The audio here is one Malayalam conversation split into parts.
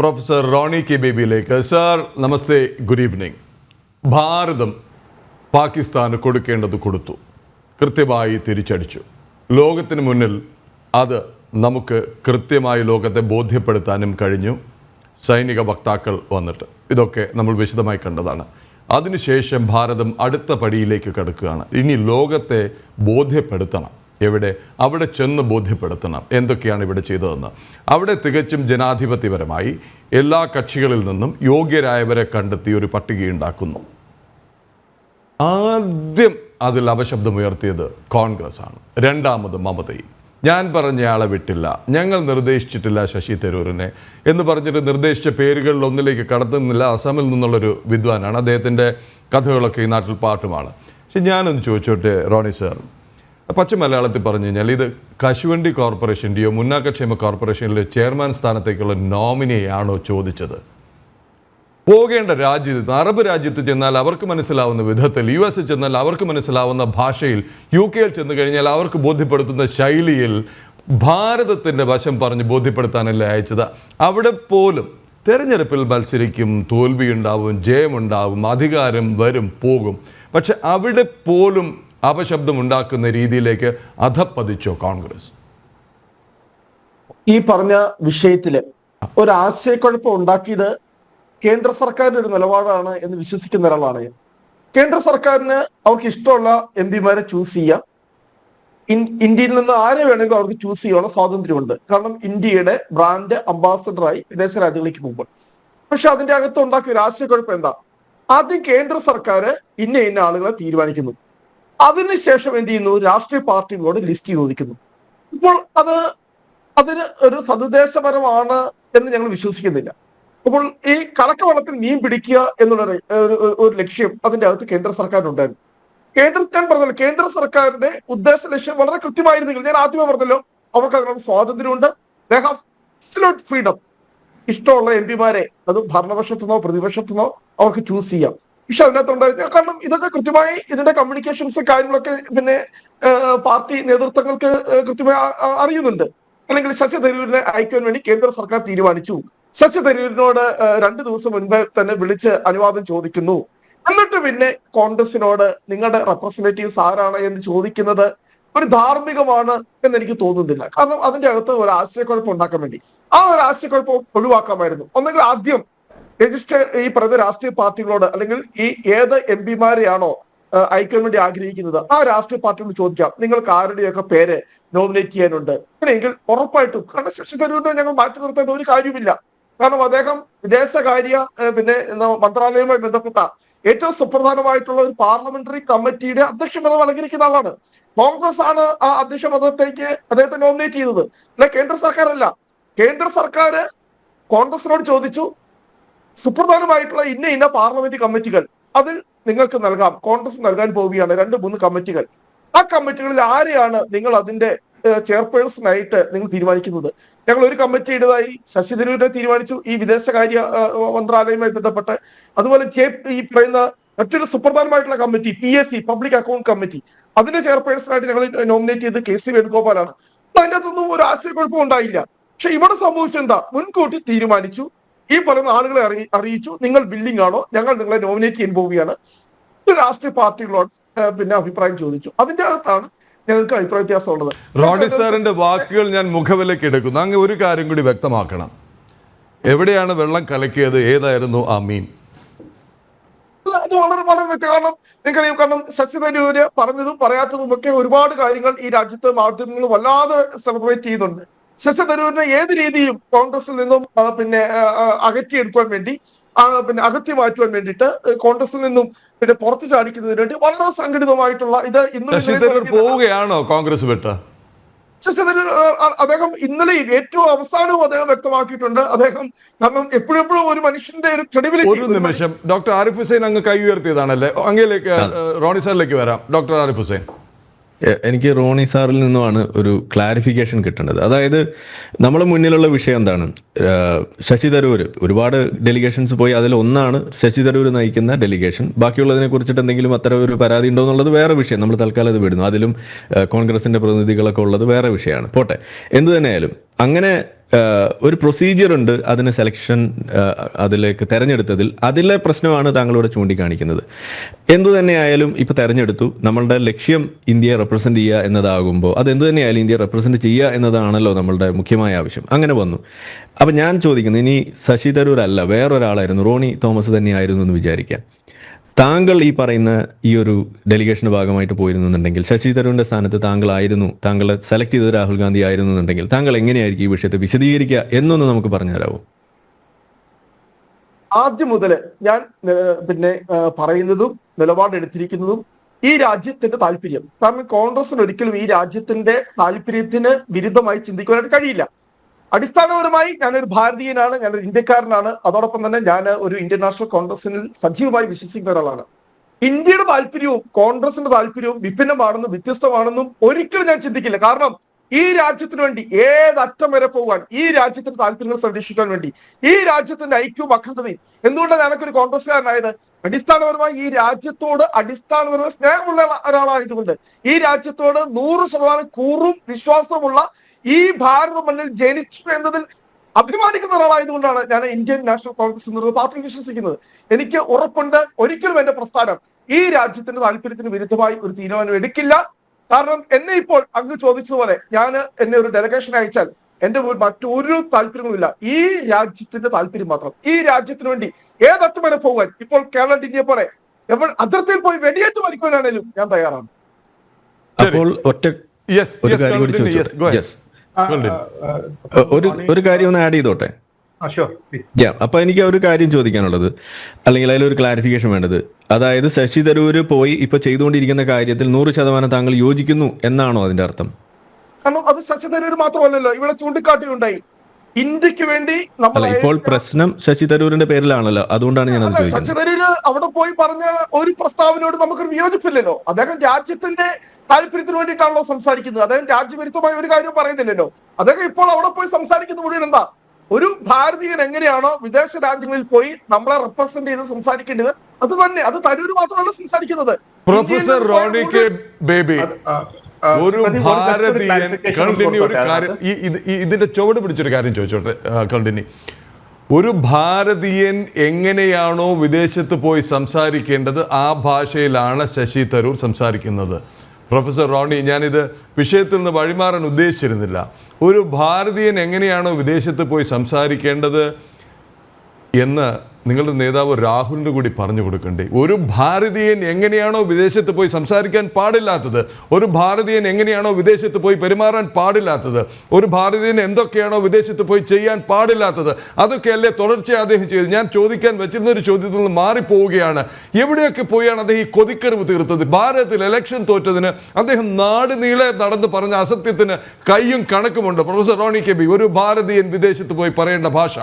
Professor Roni K ബേബിയിലേക്ക്. Sir namaste good evening. ഭാരതം പാകിസ്ഥാന് കൊടുക്കേണ്ടത് കൊടുത്തു. കൃത്യമായി തിരിച്ചടിച്ചു. ലോകത്തിന് മുന്നിൽ അത് നമുക്ക് കൃത്യമായി ലോകത്തെ ബോധ്യപ്പെടുത്താനും കഴിഞ്ഞു. സൈനിക വക്താക്കൾ വന്നിട്ട്. ഇതൊക്കെ നമ്മൾ വിശദമായി കണ്ടതാണ്. അതിനുശേഷം ഭാരതം അടുത്ത പടിയിലേക്ക് കടക്കുകയാണ്. ഇനി ലോകത്തെ ബോധ്യപ്പെടുത്തണം. എവിടെ? അവിടെ ചെന്ന് ബോധ്യപ്പെടുത്തണം. എന്തൊക്കെയാണ് ഇവിടെ ചെയ്തതെന്ന്. അവിടെ തികച്ചും ജനാധിപത്യപരമായി എല്ലാ കക്ഷികളിൽ നിന്നും യോഗ്യരായവരെ കണ്ടെത്തി ഒരു പട്ടിക ഉണ്ടാക്കുന്നു. ആദ്യം അതിൽ അപശബ്ദമുയർത്തിയത് കോൺഗ്രസ് ആണ് രണ്ടാമത് മമതയും ഞാൻ പറഞ്ഞയാളെ വിട്ടില്ല. ഞങ്ങൾ നിർദ്ദേശിച്ചിട്ടില്ല ശശി തരൂരിനെ. എന്ന് പറഞ്ഞിട്ട് നിർദ്ദേശിച്ച പേരുകളിൽ ഒന്നിലേക്ക് കടത്തുന്നില്ല. അസമിൽ നിന്നുള്ളൊരു വിദ്വാനാണ്. അദ്ദേഹത്തിന്റെ കഥകളൊക്കെ ഈ നാട്ടിൽ പാട്ടുമാണ്. പക്ഷെ ഞാനൊന്ന് ചോദിച്ചോട്ടെ റോണി സാർ? പച്ച മലയാളത്തിൽ പറഞ്ഞു കഴിഞ്ഞാൽ ഇത് കശുവണ്ടി കോർപ്പറേഷന്റെയോ മുന്നാക്കക്ഷേമ കോർപ്പറേഷനിലെ ചെയർമാൻ സ്ഥാനത്തേക്കുള്ള നോമിനിയാണോ ചോദിച്ചത്? പോകേണ്ട രാജ്യത്ത് അറബ് രാജ്യത്ത് ചെന്നാൽ അവർക്ക് മനസ്സിലാവുന്ന വിധത്തിൽ യു എസ് ചെന്നാൽ അവർക്ക് മനസ്സിലാവുന്ന ഭാഷയിൽ യു കെയിൽ ചെന്ന് കഴിഞ്ഞാൽ അവർക്ക് ബോധ്യപ്പെടുത്തുന്ന ശൈലിയിൽ ഭാരതത്തിന്റെ വശം പറഞ്ഞ് ബോധ്യപ്പെടുത്താനല്ലേ അയച്ചത്? അവിടെ പോലും തെരഞ്ഞെടുപ്പിൽ മത്സരിക്കും തോൽവിയുണ്ടാവും ജയമുണ്ടാവും അധികാരം വരും പോകും. പക്ഷെ അവിടെ പോലും അപശബ്ദം ഉണ്ടാക്കുന്ന രീതിയിലേക്ക് അധപ്പതിച്ചോ കോൺഗ്രസ്? ഈ പറഞ്ഞ വിഷയത്തിൽ ഒരു ആശയക്കുഴപ്പം ഉണ്ടാക്കിയത് കേന്ദ്ര സർക്കാരിന്റെ ഒരു നിലപാടാണ് എന്ന് വിശ്വസിക്കുന്ന ഒരാളാണ് ഞാൻ. കേന്ദ്ര സർക്കാരിന് അവർക്ക് ഇഷ്ടമുള്ള എം പിമാരെ ചൂസ് ചെയ്യാം. ഇന്ത്യയിൽ നിന്ന് ആരെ വേണമെങ്കിലും അവർക്ക് ചൂസ് ചെയ്യാനുള്ള സ്വാതന്ത്ര്യമുണ്ട്. കാരണം ഇന്ത്യയുടെ ബ്രാൻഡ് അംബാസഡറായി വിദേശ രാജ്യങ്ങളിലേക്ക് പോകുമ്പോൾ. പക്ഷെ അതിന്റെ അകത്ത് ഉണ്ടാക്കിയ ഒരു ആശയക്കുഴപ്പം എന്താ? ആദ്യം കേന്ദ്ര സർക്കാർ ഇന്ന ഇന്ന ആളുകളെ തീരുമാനിക്കുന്നു. അതിനുശേഷം എന്ത് ചെയ്യുന്നു? രാഷ്ട്രീയ പാർട്ടികളോട് ലിസ്റ്റ് ചോദിക്കുന്നു. ഇപ്പോൾ അത് അതിന് ഒരു സതുദ്ദേശപരമാണ് എന്ന് ഞങ്ങൾ വിശ്വസിക്കുന്നില്ല. അപ്പോൾ ഈ കലക്കവെള്ളത്തിൽ മീൻ പിടിക്കുക എന്നുള്ള ഒരു ലക്ഷ്യം അതിന്റെ അകത്ത് കേന്ദ്ര സർക്കാരിനുണ്ടായിരുന്നു. കേന്ദ്ര ഞാൻ പറഞ്ഞല്ലോ കേന്ദ്ര സർക്കാരിന്റെ ഉദ്ദേശ ലക്ഷ്യം വളരെ കൃത്യമായിരുന്നെങ്കിൽ ഞാൻ ആദ്യമേ പറഞ്ഞല്ലോ അവർക്ക് അതിനുള്ള സ്വാതന്ത്ര്യമുണ്ട്. ദേ ഹാവ് ഫ്രീഡം ഇഷ്ടമുള്ള എം പിമാരെ അത് ഭരണപക്ഷത്തുനിന്നോ പ്രതിപക്ഷത്തുനിന്നോ അവർക്ക് ചൂസ് ചെയ്യാം. പക്ഷെ അതിനകത്തുണ്ടായിരുന്നു കാരണം ഇതൊക്കെ കൃത്യമായി ഇതിന്റെ കമ്മ്യൂണിക്കേഷൻസ് കാര്യങ്ങളൊക്കെ പിന്നെ പാർട്ടി നേതൃത്വങ്ങൾക്ക് കൃത്യമായി അറിയുന്നുണ്ട്. അല്ലെങ്കിൽ ശശി തരൂരിനെ അയക്കാൻ വേണ്ടി കേന്ദ്ര സർക്കാർ തീരുമാനിച്ചു. ശശി തരൂരിനോട് രണ്ടു ദിവസം മുൻപ് തന്നെ വിളിച്ച് അനുവാദം ചോദിക്കുന്നു. എന്നിട്ട് പിന്നെ കോൺഗ്രസിനോട് നിങ്ങളുടെ റെപ്രസെന്റേറ്റീവ്സ് ആരാണ് എന്ന് ചോദിക്കുന്നത് ഒരു ധാർമ്മികമാണ് എന്ന് എനിക്ക് തോന്നുന്നില്ല. കാരണം അതിന്റെ അകത്ത് ഒരു ആശയക്കുഴപ്പം ഉണ്ടാക്കാൻ വേണ്ടി. ആ ഒരു ആശയക്കുഴപ്പം ഒഴിവാക്കാമായിരുന്നു. ഒന്നെങ്കിൽ ആദ്യം രജിസ്റ്റർ ഈ പറയുന്ന രാഷ്ട്രീയ പാർട്ടികളോട് അല്ലെങ്കിൽ ഈ ഏത് എം പിമാരെയാണോ അയക്കാൻ വേണ്ടി ആഗ്രഹിക്കുന്നത് ആ രാഷ്ട്രീയ പാർട്ടിയോട് ചോദിക്കാം നിങ്ങൾക്ക് ആരുടെയൊക്കെ പേര് നോമിനേറ്റ് ചെയ്യാനുണ്ട്. അങ്ങനെയെങ്കിൽ ഉറപ്പായിട്ടും കാരണം ശശി തരൂരിനെ ഞങ്ങൾ മാറ്റി നിർത്തേണ്ട ഒരു കാര്യമില്ല. കാരണം അദ്ദേഹം വിദേശകാര്യ പിന്നെ മന്ത്രാലയവുമായി ബന്ധപ്പെട്ട ഏറ്റവും സുപ്രധാനമായിട്ടുള്ള ഒരു പാർലമെന്ററി കമ്മിറ്റിയുടെ അധ്യക്ഷ പദം അലങ്കരിക്കുന്ന ആളാണ്. കോൺഗ്രസ് ആണ് ആ അധ്യക്ഷ പദത്തേക്ക് അദ്ദേഹത്തെ നോമിനേറ്റ് ചെയ്തത്. അല്ല കേന്ദ്ര സർക്കാരല്ല. കേന്ദ്ര സർക്കാർ കോൺഗ്രസിനോട് ചോദിച്ചു സുപ്രധാനമായിട്ടുള്ള ഇന്ന ഇന്ന പാർലമെന്റ് കമ്മിറ്റികൾ അതിൽ നിങ്ങൾക്ക് നൽകാം. കോൺഗ്രസ് നൽകാൻ പോവുകയാണ്. രണ്ട് മൂന്ന് കമ്മിറ്റികൾ. ആ കമ്മിറ്റികളിൽ ആരെയാണ് നിങ്ങൾ അതിന്റെ ചെയർപേഴ്സൺ ആയിട്ട് നിങ്ങൾ തീരുമാനിക്കുന്നത്? ഞങ്ങൾ ഒരു കമ്മിറ്റി ഇടതായി ശശി തരൂരിനെ തീരുമാനിച്ചു. ഈ വിദേശകാര്യ മന്ത്രാലയവുമായി ബന്ധപ്പെട്ട്. അതുപോലെ ഈ പറയുന്ന മറ്റൊരു സുപ്രധാനമായിട്ടുള്ള committee P S C public account committee. അതിന്റെ ചെയർപേഴ്സൺ ആയിട്ട് ഞങ്ങൾ നോമിനേറ്റ് ചെയ്ത് കെ സി വേണുഗോപാലാണ്. അതിന്റെ ഒരു ആശയക്കുഴപ്പം ഉണ്ടായില്ല. പക്ഷെ ഇവിടെ സംഭവിച്ചെന്താ? മുൻകൂട്ടി തീരുമാനിച്ചു. ഈ പറയുന്ന ആളുകളെ അറി അറിയിച്ചു. നിങ്ങൾ ബില്ലിംഗ് ആണോ? ഞങ്ങൾ നിങ്ങളെ നോമിനേറ്റ് ചെയ്യാൻ പോവുകയാണ്. രാഷ്ട്രീയ പാർട്ടികളോട് പിന്നെ അഭിപ്രായം ചോദിച്ചു. അതിന്റെ അകത്താണ് ഞങ്ങൾക്ക് അഭിപ്രായ വ്യത്യാസമുള്ളത്. റോഡി സാറിന്റെ വാക്കുകൾ ഞാൻ മുഖവിലേക്ക് എടുക്കുന്നു. അങ്ങ് ഒരു കാര്യം കൂടി വ്യക്തമാക്കണം. എവിടെയാണ് വെള്ളം കലക്കിയത്? ഏതായിരുന്നു ആ മീൻ? അത് വളരെ വളരെ കാരണം നിങ്ങൾക്കറിയാം കാരണം ശശി തരൂര് പറഞ്ഞതും പറയാത്തതും ഒക്കെ ഒരുപാട് കാര്യങ്ങൾ ഈ രാജ്യത്തെ മാധ്യമങ്ങൾ വല്ലാതെ സെലിബ്രേറ്റ് ചെയ്യുന്നുണ്ട്. ശശി തരൂരിനെ ഏത് രീതിയും കോൺഗ്രസിൽ നിന്നും പിന്നെ അകറ്റിയെടുക്കുവാൻ വേണ്ടി പിന്നെ അകറ്റി മാറ്റുവാൻ വേണ്ടിയിട്ട് കോൺഗ്രസിൽ നിന്നും പിന്നെ പുറത്തു ചാടിക്കുന്നതിന് വേണ്ടി വളരെ സംഘടിതമായിട്ടുള്ള ഇത് ഇന്ന് പോവുകയാണോ കോൺഗ്രസ് വിട്ട്? ശശി തരൂർ ആ, ആ, അദ്ദേഹം ഇന്നലെ ഏറ്റവും അവസാനവും അദ്ദേഹം വ്യക്തമാക്കിയിട്ടുണ്ട്. അദ്ദേഹം കാരണം എപ്പോഴും എപ്പോഴും ഒരു മനുഷ്യന്റെ ഒരു ഒരു നിമിഷം. ഡോക്ടർ ആരിഫ് ഹുസൈൻ അങ്ങ് കൈ ഉയർത്തിയതാണല്ലേ? അങ്ങയിലേക്ക് റോണി സാറിലേക്ക് വരാം. ഡോക്ടർ ആരിഫ് ഹുസൈൻ. എനിക്ക് റോണി സാറിൽ നിന്നുമാണ് ഒരു ക്ലാരിഫിക്കേഷൻ കിട്ടേണ്ടത്. അതായത് നമ്മുടെ മുന്നിലുള്ള വിഷയം എന്താണ്? ശശി തരൂർ ഒരുപാട് ഡെലിഗേഷൻസ് പോയി അതിൽ ഒന്നാണ് ശശി തരൂർ നയിക്കുന്ന ഡെലിഗേഷൻ. ബാക്കിയുള്ളതിനെ കുറിച്ചിട്ട് എന്തെങ്കിലും അത്തരം ഒരു പരാതി ഉണ്ടോ എന്നുള്ളത് വേറെ വിഷയം. നമ്മൾ തൽക്കാലം ഇത് വിടുന്നു. അതിലും കോൺഗ്രസിന്റെ പ്രതിനിധികളൊക്കെ ഉള്ളത് വേറെ വിഷയമാണ്. പോട്ടെ. എന്ത് തന്നെയായാലും അങ്ങനെ ഒരു പ്രൊസീജിയർ ഉണ്ട് അതിന് സെലക്ഷൻ അതിലേക്ക് തെരഞ്ഞെടുത്തതിൽ. അതിലെ പ്രശ്നമാണ് താങ്കളോട് ചൂണ്ടിക്കാണിക്കുന്നത്. എന്തു തന്നെയായാലും ഇപ്പൊ തെരഞ്ഞെടുത്തു. നമ്മളുടെ ലക്ഷ്യം ഇന്ത്യയെ റെപ്രസെന്റ് ചെയ്യുക എന്നതാകുമ്പോൾ അത് എന്തു തന്നെയായാലും ഇന്ത്യയെ റെപ്രസെന്റ് ചെയ്യുക എന്നതാണല്ലോ നമ്മളുടെ മുഖ്യമായ ആവശ്യം. അങ്ങനെ വന്നു. അപ്പൊ ഞാൻ ചോദിക്കുന്നു ഇനി ശശി തരൂർ അല്ല വേറൊരാളായിരുന്നു റോണി തോമസ് തന്നെയായിരുന്നു എന്ന് വിചാരിക്കാം. താങ്കൾ ഈ പറയുന്ന ഈ ഒരു ഡെലിഗേഷന്റെ ഭാഗമായിട്ട് പോയിരുന്നുണ്ടെങ്കിൽ ശശി തരൂരിന്റെ സ്ഥാനത്ത് താങ്കളായിരുന്നു. താങ്കളെ സെലക്ട് ചെയ്തത് രാഹുൽ ഗാന്ധി ആയിരുന്നു എന്നുണ്ടെങ്കിൽ താങ്കൾ എങ്ങനെയായിരിക്കും ഈ വിഷയത്തെ വിശദീകരിക്കുക എന്നൊന്ന് നമുക്ക് പറഞ്ഞു തരാമോ ആദ്യം മുതൽ ഞാൻ പിന്നെ പറയുന്നതും നിലപാടെടുത്തിരിക്കുന്നതും ഈ രാജ്യത്തിന്റെ താല്പര്യം. കാരണം കോൺഗ്രസിന് ഒരിക്കലും ഈ രാജ്യത്തിന്റെ താല്പര്യത്തിന് വിരുദ്ധമായി ചിന്തിക്കുവാനായിട്ട് കഴിയില്ല. അടിസ്ഥാനപരമായി ഞാനൊരു ഭാരതീയനാണ് ഞാനൊരു ഇന്ത്യക്കാരനാണ്. അതോടൊപ്പം തന്നെ ഞാൻ ഒരു ഇന്ത്യൻ നാഷണൽ കോൺഗ്രസിൽ സജീവമായി വിശ്വസിക്കുന്ന ഒരാളാണ്. ഇന്ത്യയുടെ താല്പര്യവും കോൺഗ്രസിന്റെ താല്പര്യവും വിഭിന്നമാണെന്നും വ്യത്യസ്തമാണെന്നും ഒരിക്കലും ഞാൻ ചിന്തിക്കില്ല. കാരണം ഈ രാജ്യത്തിന് വേണ്ടി ഏതറ്റം വരെ പോകാൻ ഈ രാജ്യത്തിന്റെ താല്പര്യങ്ങൾ സംരക്ഷിക്കാൻ വേണ്ടി ഈ രാജ്യത്തിന്റെ ഐക്യവും അഖണ്ഡതയും എന്തുകൊണ്ടാണ് ഞാനൊക്കെ ഒരു കോൺഗ്രസ്സുകാരനായത്? അടിസ്ഥാനപരമായി ഈ രാജ്യത്തോട് അടിസ്ഥാനപരമായി സ്നേഹമുള്ള ഒരാളായതുകൊണ്ട് ഈ രാജ്യത്തോട് നൂറ് ശതമാനം കൂറും വിശ്വാസവുമുള്ള ഈ ഭാരത മണ്ണിൽ ജനിച്ചു എന്നതിൽ അഭിമാനിക്കുന്ന ഒരാളായതുകൊണ്ടാണ് ഞാൻ ഇന്ത്യൻ നാഷണൽ കോൺഗ്രസ് എന്നുള്ള പാർട്ടി വിശ്വസിക്കുന്നത്. എനിക്ക് ഉറപ്പുണ്ട്. ഒരിക്കലും എന്റെ പ്രസ്ഥാനം ഈ രാജ്യത്തിന്റെ താല്പര്യത്തിന് വിരുദ്ധമായി ഒരു തീരുമാനം എടുക്കില്ല. കാരണം എന്നെ ഇപ്പോൾ അങ്ങ് ചോദിച്ചതുപോലെ ഞാൻ എന്നെ ഒരു ഡെലഗേഷൻ അയച്ചാൽ എന്റെ മുമ്പിൽ മറ്റൊരു താല്പര്യങ്ങളില്ല ഈ രാജ്യത്തിന്റെ താല്പര്യം മാത്രം. ഈ രാജ്യത്തിന് വേണ്ടി ഏതറ്റം വരെ പോകാൻ? ഇപ്പോൾ കേരള ഇന്ത്യയെ പോലെ എപ്പോൾ അതിർത്തിയിൽ പോയി വെടിയേറ്റ് മരിക്കുവാനാണേലും ഞാൻ തയ്യാറാണ്. അപ്പോൾ ഒറ്റ യെസ് ഒരു ഒരു കാര്യം ഒന്ന് ആഡ് ചെയ്തോട്ടെ? അപ്പൊ എനിക്ക് ഒരു കാര്യം ചോദിക്കാനുള്ളത്. അല്ലെങ്കിൽ അതിലൊരു ക്ലാരിഫിക്കേഷൻ വേണ്ടത്. അതായത് ശശി തരൂര് പോയി ഇപ്പൊ ചെയ്തുകൊണ്ടിരിക്കുന്ന കാര്യത്തിൽ നൂറ് ശതമാനം താങ്കൾ യോജിക്കുന്നു എന്നാണോ അതിന്റെ അർത്ഥം? കാരണം അത് ശശി തരൂർ മാത്രമല്ലല്ലോ. ഇവിടെ ചൂണ്ടിക്കാട്ടിയുണ്ടായി. ഇന്ത്യയ്ക്ക് വേണ്ടി നമ്മൾ അല്ല ഇപ്പോൾ പ്രശ്നം ശശി തരൂരിന്റെ പേരിലാണല്ലോ. അതുകൊണ്ടാണ് ഞാൻ ശശി തരൂര് അവിടെ പോയി പറഞ്ഞ ഒരു പ്രസ്താവനയോട് നമുക്കൊരു വിയോജിപ്പില്ലല്ലോ. അദ്ദേഹം രാജ്യത്തിന്റെ താല്പര്യത്തിന് വേണ്ടിയിട്ടാണല്ലോ സംസാരിക്കുന്നത്. അദ്ദേഹം രാജ്യവിരുദ്ധമായ ഒരു കാര്യം പറയുന്നില്ലല്ലോ. അദ്ദേഹം ഇപ്പോൾ അവിടെ പോയി സംസാരിക്കുന്ന മുഴുവൻ എന്താ? ഒരു ഭാരതീയൻ എങ്ങനെയാണോ വിദേശ രാജ്യങ്ങളിൽ പോയി നമ്മളെ റെപ്രസെന്റ് ചെയ്ത് സംസാരിക്കേണ്ടത് അത് തന്നെ. അത് തരൂര് മാത്രമല്ല സംസാരിക്കുന്നത്. പ്രൊഫസർ റോണി കെ ബേബി ഒരു ഭാരതീയൻ ഒരു കാര്യം ഈ ഇത് ഈ ഇതിന്റെ ചുവട് പിടിച്ചൊരു കാര്യം ചോദിച്ചോട്ടെ കണ്ടിന്യൂ. ഒരു ഭാരതീയൻ എങ്ങനെയാണോ വിദേശത്ത് പോയി സംസാരിക്കേണ്ടത് ആ ഭാഷയിലാണ് ശശി തരൂർ സംസാരിക്കുന്നത്. പ്രൊഫസർ റോണി ഞാനിത് വിഷയത്തിൽ നിന്ന് വഴിമാറാൻ ഉദ്ദേശിച്ചിരുന്നില്ല. ഒരു ഭാരതീയൻ എങ്ങനെയാണോ വിദേശത്ത് പോയി സംസാരിക്കേണ്ടത്? എന്ന് നിങ്ങളുടെ നേതാവ് രാഹുലിന് കൂടി പറഞ്ഞു കൊടുക്കണ്ടേ. ഒരു ഭാരതീയൻ എങ്ങനെയാണോ വിദേശത്ത് പോയി സംസാരിക്കാൻ പാടില്ലാത്തത് ഒരു ഭാരതീയൻ എങ്ങനെയാണോ വിദേശത്ത് പോയി പെരുമാറാൻ പാടില്ലാത്തത് ഒരു ഭാരതീയൻ എന്തൊക്കെയാണോ വിദേശത്ത് പോയി ചെയ്യാൻ പാടില്ലാത്തത് അതൊക്കെയല്ലേ തുടർച്ചയായി അദ്ദേഹം ചെയ്തു ഞാൻ ചോദിക്കാൻ വെച്ചിരുന്ന ഒരു ചോദ്യത്തിൽ നിന്ന് മാറിപ്പോവുകയാണ്. എവിടെയൊക്കെ പോയാണ് അദ്ദേഹം ഈ കൊതിക്കറിവ് തീർത്തത്? ഭാരതത്തിൽ ഇലക്ഷൻ തോറ്റതിന് അദ്ദേഹം നാട് നീളെ നടന്ന് പറഞ്ഞ അസത്യത്തിന് കയ്യും കണക്കുമുണ്ട്. പ്രൊഫസർ റോണി കെ ബി ഒരു ഭാരതീയൻ വിദേശത്ത് പോയി പറയേണ്ട ഭാഷ.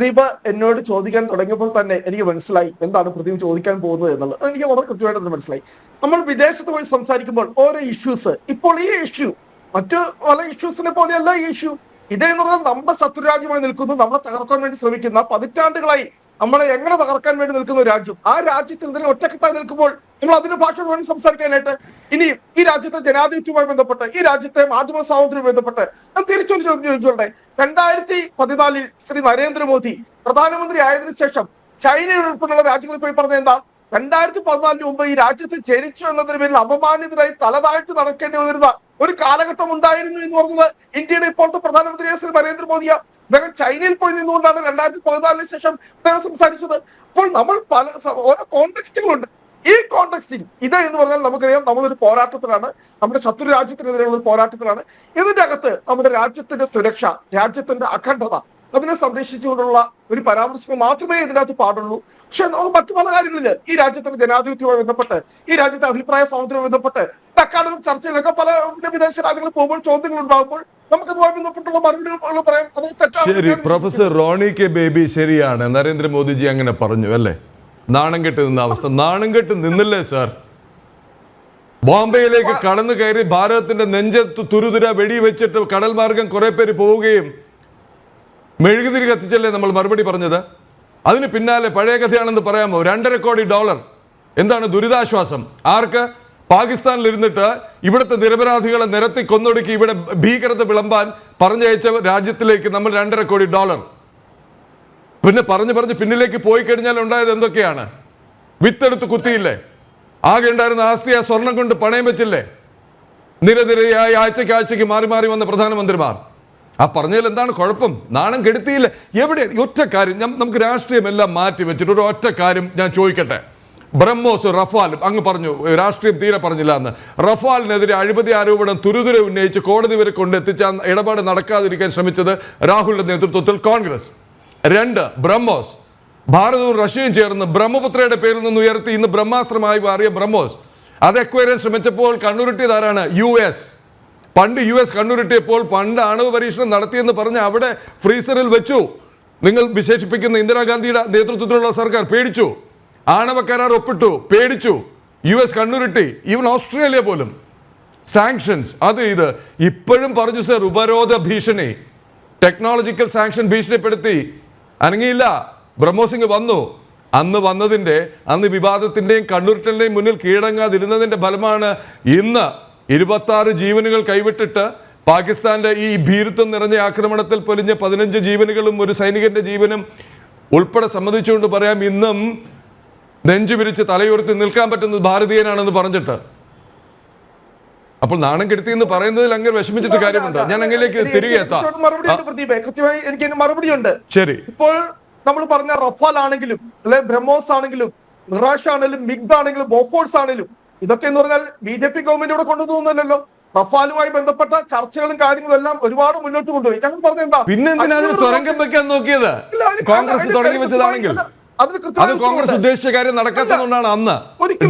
ദീപ എന്നോട് ചോദിക്കാൻ തുടങ്ങിയപ്പോൾ തന്നെ എനിക്ക് മനസ്സിലായി എന്താണ് പ്രതിഭ ചോദിക്കാൻ പോകുന്നത് എന്നുള്ളത്. എനിക്ക് വളരെ കൃത്യമായിട്ട് മനസ്സിലായി. നമ്മൾ വിദേശത്ത് പോയി സംസാരിക്കുമ്പോൾ ഓരോ ഇഷ്യൂസ് ഇപ്പോൾ ഈ ഇഷ്യൂ മറ്റു പല ഇഷ്യൂസിനെ പോലെയല്ല ഈ ഇഷ്യൂ ഇതേന്ന് പറഞ്ഞാൽ നമ്മുടെ ശത്രുരാജ്യമായി നിൽക്കുന്നു നമ്മളെ തകർക്കാൻ വേണ്ടി ശ്രമിക്കുന്ന പതിറ്റാണ്ടുകളായി നമ്മളെ എങ്ങനെ തകർക്കാൻ വേണ്ടി നിൽക്കുന്ന രാജ്യം. ആ രാജ്യത്തിൽ തന്നെ ഒറ്റക്കെട്ടായി നിൽക്കുമ്പോൾ നമ്മൾ അതിന്റെ ഭാഷ വേണം സംസാരിക്കാനായിട്ട് ഇനി ഈ രാജ്യത്തെ ജനാധിപത്യവുമായി ബന്ധപ്പെട്ട് ഈ രാജ്യത്തെ മാധ്യമ സ്വാതന്ത്ര്യവുമായി ബന്ധപ്പെട്ട് ഞാൻ തിരിച്ചൊരു ചോദ്യം ചോദിച്ചോട്ടെ? രണ്ടായിരത്തി പതിനാലിൽ ശ്രീ നരേന്ദ്രമോദി പ്രധാനമന്ത്രി ആയതിനു ശേഷം ചൈനയിൽ ഉൾപ്പെടെയുള്ള രാജ്യങ്ങളിൽ പോയി പറഞ്ഞ എന്താ? രണ്ടായിരത്തി പതിനാലിന് മുമ്പ് ഈ രാജ്യത്ത് ജനിച്ചു എന്നതിന് പേരിൽ അപമാനിതരായി തലതാഴ്ത്തി നടക്കേണ്ടി വരുന്ന ഒരു കാലഘട്ടം ഉണ്ടായിരുന്നു എന്ന് പറഞ്ഞത് ഇന്ത്യയുടെ ഇപ്പോഴത്തെ പ്രധാനമന്ത്രിയായ ശ്രീ നരേന്ദ്രമോദിയ. അദ്ദേഹം ചൈനയിൽ പോയി നിന്നുകൊണ്ടാണ് രണ്ടായിരത്തി പതിനാലിന് ശേഷം അദ്ദേഹം സംസാരിച്ചത്. അപ്പോൾ നമ്മൾ പല ഓരോ കോണ്ടെക്സ്റ്റുകളുണ്ട് ഈ കോണ്ടെക്സ്റ്റിൽ ഇത് എന്ന് പറഞ്ഞാൽ നമുക്കറിയാം നമ്മളൊരു പോരാട്ടത്തിലാണ് നമ്മുടെ ശത്രു രാജ്യത്തിനെതിരെയുള്ള ഒരു പോരാട്ടത്തിലാണ്. ഇതിന്റെ അകത്ത് നമ്മുടെ രാജ്യത്തിന്റെ സുരക്ഷ രാജ്യത്തിന്റെ അഖണ്ഡത അതിനെ സംരക്ഷിച്ചുകൊണ്ടുള്ള ഒരു പരാമർശം മാത്രമേ ഇതിനകത്ത് പാടുള്ളൂ. പക്ഷെ നമുക്ക് മറ്റു പല കാര്യങ്ങളിൽ ഈ രാജ്യത്തിന്റെ ജനാധിപത്യവുമായി ബന്ധപ്പെട്ട് ഈ രാജ്യത്തെ അഭിപ്രായ സ്വാതന്ത്ര്യവുമായി ബന്ധപ്പെട്ട് അക്കാഡമിക് ചർച്ചയിലൊക്കെ പല വിദേശ രാജ്യങ്ങളിൽ പോകുമ്പോൾ ചോദ്യങ്ങൾ ഉണ്ടാകുമ്പോൾ ശരി പ്രൊഫസർ റോണി കെ ബേബി ശരിയാണ്. നരേന്ദ്രമോദിജി അങ്ങനെ പറഞ്ഞു അല്ലേ? നാണം കെട്ട് നിന്ന അവസ്ഥ. നാണം കെട്ട് നിന്നില്ലേ സാർ ബോംബെയിലേക്ക് കടന്നു കയറി ഭാരതത്തിന്റെ നെഞ്ചത്ത് തുരുതുര വെടിവെച്ചിട്ട് കടൽ മാർഗം കുറെ പേര് പോവുകയും മെഴുകുതിരി കത്തിച്ചല്ലേ നമ്മൾ മറുപടി പറഞ്ഞത്? അതിന് പിന്നാലെ പഴയ കഥയാണെന്ന് പറയാമോ? രണ്ടര കോടി ഡോളർ. എന്താണ് ദുരിതാശ്വാസം? ആർക്ക്? പാകിസ്ഥാനിലിരുന്നിട്ട് ഇവിടുത്തെ നിരപരാധികളെ നിരത്തി കൊന്നൊടുക്കി ഇവിടെ ഭീകരത വിളമ്പാൻ പറഞ്ഞയച്ച രാജ്യത്തിലേക്ക് നമ്മൾ രണ്ടര കോടി ഡോളർ. പിന്നെ പറഞ്ഞു പറഞ്ഞ് പിന്നിലേക്ക് പോയി കഴിഞ്ഞാൽ ഉണ്ടായത് എന്തൊക്കെയാണ്? വിത്തെടുത്ത് കുത്തിയില്ലേ? ആകെ ഉണ്ടായിരുന്ന ആസ്തി ആ സ്വർണം കൊണ്ട് പണയം വെച്ചില്ലേ? നിരനിരയായി ആഴ്ചയ്ക്ക് ആഴ്ചയ്ക്ക് മാറി മാറി വന്ന പ്രധാനമന്ത്രിമാർ. ആ പറഞ്ഞതിൽ എന്താണ് കുഴപ്പം? നാണം കെടുത്തിയില്ല? എവിടെ? ഒറ്റ കാര്യം ഞാൻ നമുക്ക് രാഷ്ട്രീയം എല്ലാം മാറ്റി വെച്ചിട്ട് ഒരു ഒറ്റ കാര്യം ഞാൻ ചോദിക്കട്ടെ. ബ്രഹ്മോസ് റഫാലും അങ്ങ് പറഞ്ഞു രാഷ്ട്രീയം തീരെ പറഞ്ഞില്ല എന്ന്. റഫാലിനെതിരെ അഴിമതി ആരോപണം തുരുതുര ഉന്നയിച്ച് കോടതി വരെ കൊണ്ടെത്തിച്ച ഇടപാട് നടക്കാതിരിക്കാൻ ശ്രമിച്ചത് രാഹുലിന്റെ നേതൃത്വത്തിൽ കോൺഗ്രസ്. രണ്ട് ബ്രഹ്മോസ്. ഭാരതവും റഷ്യയും ചേർന്ന് ബ്രഹ്മപുത്രയുടെ പേരിൽ നിന്ന് ഉയർത്തി ഇന്ന് ബ്രഹ്മാസ്ത്രമായി മാറിയ ബ്രഹ്മോസ്. അത് എക്വയറാൻ ശ്രമിച്ചപ്പോൾ കണ്ണുരുട്ടിയതാരാണ്? U S. പണ്ട് യു എസ് കണ്ണുരുട്ടിയപ്പോൾ പണ്ട് ആണവ പരീക്ഷണം നടത്തിയെന്ന് പറഞ്ഞ് അവിടെ ഫ്രീസറിൽ വെച്ചു. നിങ്ങൾ വിശേഷിപ്പിക്കുന്ന ഇന്ദിരാഗാന്ധിയുടെ നേതൃത്വത്തിലുള്ള സർക്കാർ പേടിച്ചു. ആണവ കരാർ ഒപ്പിട്ടു പേടിച്ചു. യു എസ് കണ്ണുരുട്ടി ഈവൻ ഓസ്ട്രേലിയ പോലും. സാങ്ഷൻസ് അത് ഇത്. ഇപ്പോഴും പറഞ്ഞു സർ ഉപരോധ ഭീഷണി. ടെക്നോളജിക്കൽ സാങ്ഷൻ ഭീഷണിപ്പെടുത്തി. അനങ്ങിയില്ല. ബ്രഹ്മോസിംഗ് വന്നു. അന്ന് വന്നതിന്റെ അന്ന് വിവാദത്തിന്റെയും കണ്ണുരുട്ടലിന്റെയും മുന്നിൽ കീഴടങ്ങാതിരുന്നതിന്റെ ഫലമാണ് ഇന്ന് ഇരുപത്താറ് ജീവനുകൾ കൈവിട്ടിട്ട് പാകിസ്ഥാന്റെ ഈ ഭീരുത്വം നിറഞ്ഞ ആക്രമണത്തിൽ പൊലിഞ്ഞ പതിനഞ്ച് ജീവനുകളും ഒരു സൈനികന്റെ ജീവനും ഉൾപ്പെടെ സംബന്ധിച്ചുകൊണ്ട് പറയാം ഇന്നും നെഞ്ചു വിരിച്ച് തലയുയർത്തി നിൽക്കാൻ പറ്റുന്നത് ഭാരതീയനാണെന്ന് പറഞ്ഞിട്ട്. അപ്പോൾ നാണം കെടുത്തി എന്ന് പറയുന്നതിൽ അങ്ങനെ വിഷമിച്ചിട്ട് കാര്യമുണ്ട്? ഞാൻ അങ്ങനെയൊക്കെ തിരികെ എത്താം. കൃത്യമായി എനിക്ക് മറുപടിയുണ്ട്. ശരി. ഇപ്പോൾ നമ്മൾ പറഞ്ഞ റഫാൽ ആണെങ്കിലും അല്ലെ ബ്രഹ്മോസ് ആണെങ്കിലും നിറാഷ് ആണെങ്കിലും മിഗ്ദ് ആണെങ്കിലും ബോഫോഴ്സ് ആണെങ്കിലും ഇതൊക്കെ എന്ന് പറഞ്ഞാൽ ബി ജെ പി ഗവൺമെന്റ് ഇവിടെ കൊണ്ടുപോകുന്നല്ലോ റഫാലുമായി ബന്ധപ്പെട്ട ചർച്ചകളും കാര്യങ്ങളും എല്ലാം ഒരുപാട് മുന്നോട്ട് കൊണ്ടുപോയി. ഞങ്ങൾ പറഞ്ഞ എന്താ? അതിന് തുരങ്കം വെക്കാൻ നോക്കിയത്? കോൺഗ്രസ് തുടങ്ങി വെച്ചതാണെങ്കിൽ. അത് കോൺഗ്രസ്. ഉദ്ദേശിച്ച കാര്യം നടക്കാത്തതുകൊണ്ടാണ് അന്ന്.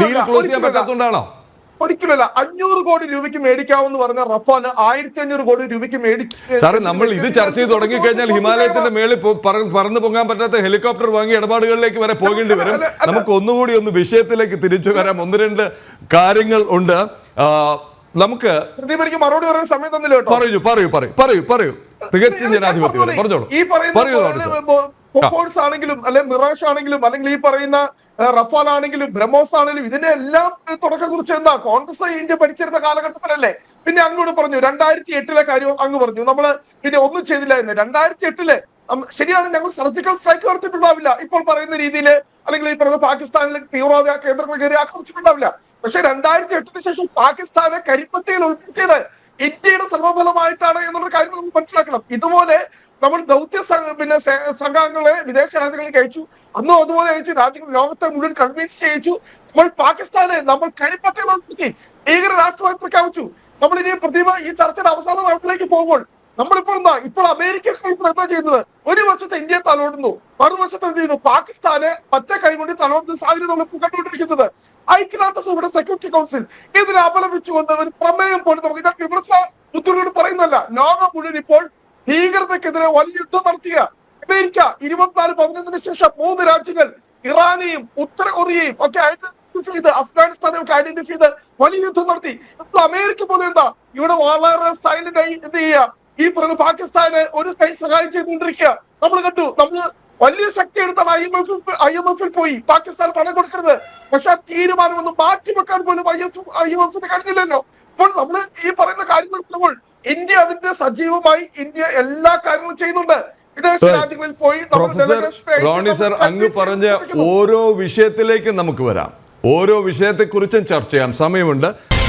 ഡീൽ ക്ലോസ് ചെയ്യാൻ. പറ്റാത്തതുകൊണ്ടാണോ? ഒരിക്കലല്ല അഞ്ഞൂറ് കോടി രൂപയ്ക്ക് മേടിക്കാമെന്ന് പറഞ്ഞ റഫാന് ആയിരത്തി അഞ്ഞൂറ് കോടി രൂപയ്ക്ക് മേടിക്കും സാറേ നമ്മൾ ഇത് ചർച്ച ചെയ്ത് തുടങ്ങിക്കഴിഞ്ഞാൽ ഹിമാലയത്തിന്റെ മേളിൽ പറന്നു പറ- പൊങ്ങാൻ പറ്റാത്ത ഹെലികോപ്റ്റർ വാങ്ങി ഇടപാടുകളിലേക്ക് വരെ പോകേണ്ടി വരും. നമുക്ക് ഒന്നുകൂടി ഒന്ന് വിഷയത്തിലേക്ക് തിരിച്ചു വരാം. ഒന്ന് രണ്ട് കാര്യങ്ങൾ ഉണ്ട്. നമുക്ക് മറുപടി പറയാൻ സമയം തന്നില്ല പറയൂ പറയൂ പറയൂ പറയൂ പറയൂ. തികച്ചും ജനാധിപത്യം പറഞ്ഞോളൂ. പറയൂ ഡോക്ടർ ആണെങ്കിലും അല്ലെ മിറാഷ് ആണെങ്കിലും അല്ലെങ്കിൽ ഈ പറയുന്ന റഫാൽ ആണെങ്കിലും ബ്രഹ്മോസ് ആണെങ്കിലും ഇതിന്റെ എല്ലാം തുടക്കം കുറിച്ച് എന്താ കോൺഗ്രസ് ഇന്ത്യ ഭരിച്ചിരുന്ന കാലഘട്ടത്തിലല്ലേ? പിന്നെ അങ്ങോട്ട് പറഞ്ഞു രണ്ടായിരത്തി എട്ടിലെ കാര്യം അങ്ങ് പറഞ്ഞു. നമ്മൾ പിന്നെ ഒന്നും ചെയ്തില്ലായിരുന്നു. രണ്ടായിരത്തി എട്ടിൽ ശരിയാണ് ഞങ്ങൾ സർജിക്കൽ സ്ട്രൈക്ക് നടത്തിയിട്ടുണ്ടാവില്ല. ഇപ്പോൾ പറയുന്ന രീതിയിൽ അല്ലെങ്കിൽ ഈ പറയുന്ന പാകിസ്ഥാനിൽ തീവ്രവാദ കേന്ദ്രങ്ങൾ കയറി ആക്രമിച്ചിട്ടുണ്ടാവില്ല. പക്ഷെ രണ്ടായിരത്തി എട്ടിന് ശേഷം പാകിസ്ഥാനെ കരിപ്പത്തിയിൽ ഉൾപ്പെടുത്തിയത് ഇന്ത്യയുടെ സർവഫലമായിട്ടാണ് എന്നുള്ള കാര്യം നമ്മൾ മനസ്സിലാക്കണം. ഇതുപോലെ നമ്മൾ ദൗത്യ പിന്നെ സംഘാംഗങ്ങളെ വിദേശ രാജ്യങ്ങളിൽ അയച്ചു അന്നും അതുപോലെ അയച്ചു രാജ്യങ്ങൾ ലോകത്തെ മുഴുവൻ കൺവിൻസ് ചെയ്യിച്ചു. നമ്മൾ പാകിസ്ഥാനെ നമ്മൾ ഉൾപ്പെടുത്തി ഭീകര രാഷ്ട്രമായി പ്രഖ്യാപിച്ചു. നമ്മൾ ഇനി പ്രതിമ ഈ ചർച്ചയുടെ അവസാന നാട്ടിലേക്ക് പോകുമ്പോൾ നമ്മളിപ്പോൾ എന്താ ഇപ്പോൾ അമേരിക്ക എന്താ ചെയ്യുന്നത്? ഒരു വശത്ത് ഇന്ത്യയെ തലോടുന്നു മറുവശത്ത് എന്ത് ചെയ്യുന്നു? പാകിസ്ഥാനെ മറ്റേ കൈകൊണ്ട് തലോടുന്ന സാഹചര്യം നമ്മൾ കണ്ടുകൊണ്ടിരിക്കുന്നത്. ഐക്യനാട്ട ഐക്യരാഷ്ട്രസഭയുടെ സെക്യൂരിറ്റി കൗൺസിൽ ഇതിനെ അപലപിച്ചുകൊണ്ട് ഒരു പ്രമേയം പോലും നമുക്ക് ഇതൊക്കെ വിമർശ ബുദ്ധിമുട്ട് പറയുന്നല്ല ലോകം മുഴുവൻ ഇപ്പോൾ ഭീകരതയ്ക്കെതിരെ വലിയ യുദ്ധം നടത്തിയ അമേരിക്ക ഇരുപത്തിനാല് പതിനൊന്നിന് ശേഷം മൂന്ന് രാജ്യങ്ങൾ ഇറാനെയും ഉത്തര കൊറിയയും ഒക്കെ ഐഡന്റിഫൈ ചെയ്ത് അഫ്ഗാനിസ്ഥാനെ ഒക്കെ ഐഡന്റിഫൈ ചെയ്ത് വലിയ യുദ്ധം നടത്തി. ഇപ്പോൾ അമേരിക്ക പോലും എന്താ? ഇവിടെ വളരെ സൈലന്റ് ആയി എന്ത് ചെയ്യുക? ഈ പറഞ്ഞ പാകിസ്ഥാന് ഒരു കൈ സഹായം ചെയ്തുകൊണ്ടിരിക്കുക. നമ്മൾ കണ്ടു നമ്മൾ വലിയ ശക്തി എടുത്താണ് I M F I M എഫിൽ പോയി പാകിസ്ഥാൻ പണം കൊടുക്കരുത്. പക്ഷെ ആ തീരുമാനം ഒന്ന് മാറ്റിവെക്കാൻ പോലും ഐ എഫ് ഐ എം എഫിന് കഴിഞ്ഞില്ലല്ലോ. അപ്പോൾ നമ്മൾ ഈ പറയുന്ന കാര്യങ്ങൾ ഇന്ത്യ അതിന്റെ സജീവമായി ഇന്ത്യ എല്ലാ കാര്യങ്ങളും ചെയ്യുന്നുണ്ട്. പ്രൊഫസർ റോണി സർ അങ്ങ് പറഞ്ഞ ഓരോ വിഷയത്തിലേക്കും നമുക്ക് വരാം. ഓരോ വിഷയത്തെക്കുറിച്ചും ചർച്ച ചെയ്യാം. സമയമുണ്ട്.